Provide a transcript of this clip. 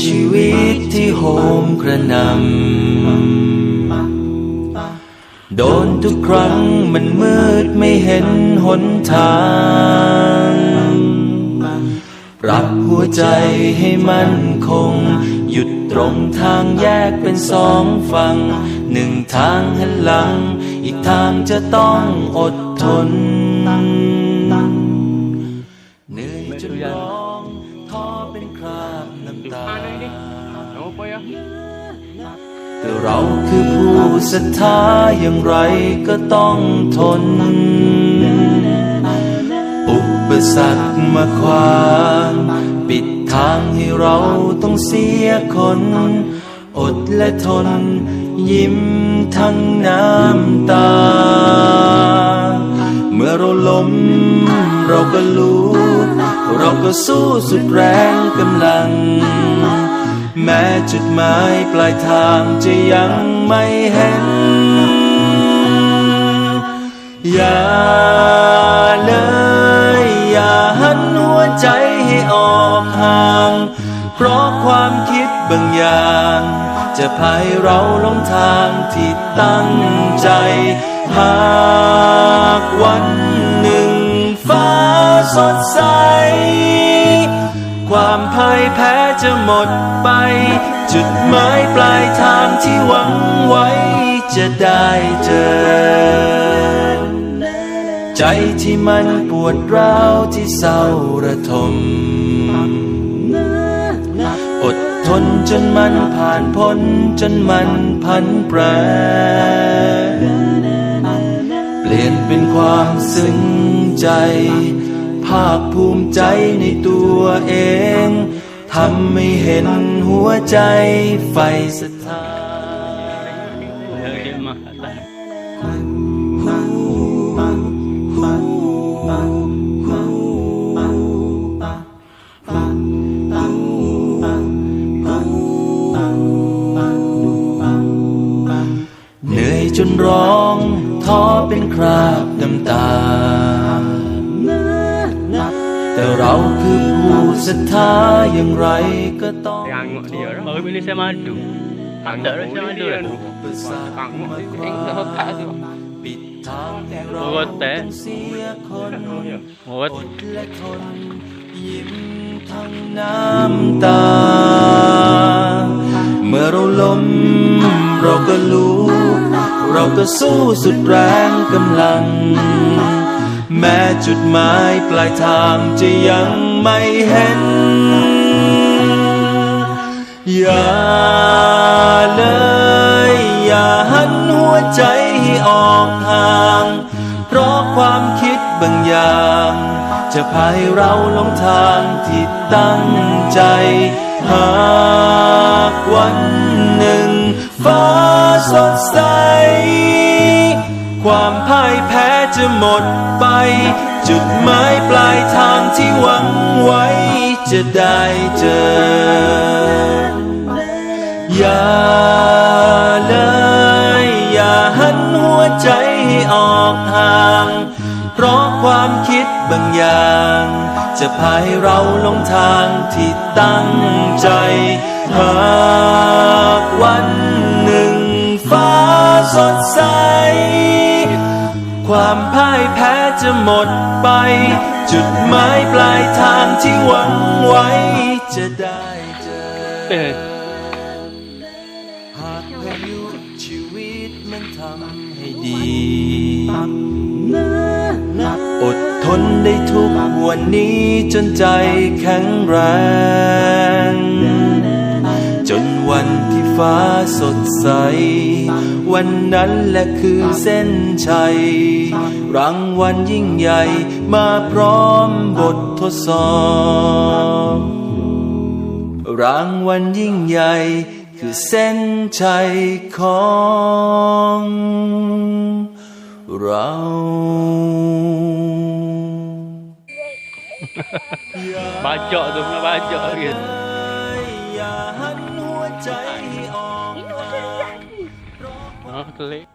ชีวิตที่โหมกระนำโดนทุกครั้งมันมืดไม่เห็นหนทางปรับหัวใจให้มันคง หยุดตรงทางแยกเป็นสองฝั่งหนึ่งทางหันหลัง อีกทางจะต้องอดทน แต่เราคือผู้ศรัทธาอย่างไรก็ต้องทน อุปสรรคมาขวางปิดทางให้เราต้องเสียคน อดและทน ยิ้มทั้งน้ำตา เมื่อเราล้มเราก็รู้ เราก็สู้สุดแรงกำลัง แม้จุดหมายปลายทางจะยังไม่เห็น อย่าเลยอย่าหันหัวใจให้ออกห่าง เพราะความคิดบางอย่าง จะพาเราลงทางที่ตั้งใจ หากวันหนึ่งฟ้าสดใส ความพ่ายแพ้จะหมดไป จุดหมายปลายทางที่หวังไว้จะได้เจอ ใจที่มันปวดร้าวที่เศร้าระทม อดทนจนมันผ่านพ้นจนมันพันแปรเปลี่ยนเป็นความซึ้งใจาคภูมิใจในตัวเองทำให้เห็นหัวใจไฟศรัทธา Ya, mah. atas. เหนื่อยจนร้องท้อเป็นคราบน้ำตา แต่เราคือผู้ศรัทธาอย่างไรก็ต้อง Tengok dia dah. Baru bila saya madu. Tak ada saya madu dah. Tengok. Tengok tak tu. ปิดทางให้เราโอ้แต่ ต้องเสียคน Murut. อดและทนยิ้มทั้งน้ำตา เมื่อเราล้มเราก็รู้ เราก็สู้สุดแรงกำลัง แม้จุดหมายปลายทางจะยังไม่เห็น อย่าเลย อย่าหันหัวใจให้ออกห่าง เพราะความคิดบางอย่าง จะพาให้เราลงทางที่ตั้งใจ หากวันหนึ่ง ฟ้าสดใส ความพ่ายแพ้ จะหมดไป จุดหมายปลายทางที่หวังไว้จะได้เจอ อย่าเลย อย่าหันหัวใจให้ออกห่าง เพราะความคิดบางอย่าง จะพาให้เราลงทางที่ตั้งใจ หากวันหนึ่งฟ้าสดใส ความพ่ายแพ้จะหมดไป จุดหมายปลายทางที่หวังไว้จะได้เจอ Eh. หากพายุชีวิตมันทำให้ดี อดทนได้ทุกวันนี้จนใจแข็งแรง ฟ้าสดใส วันนั้นแหละคือเส้นชัย รางวัลยิ่งใหญ่มาพร้อมบททดสอบ รางวัลยิ่งใหญ่คือเส้นชัยของเรา Bajak tu punya bajak dia. อย่าหันหัวใจให้ออก Ha, telik.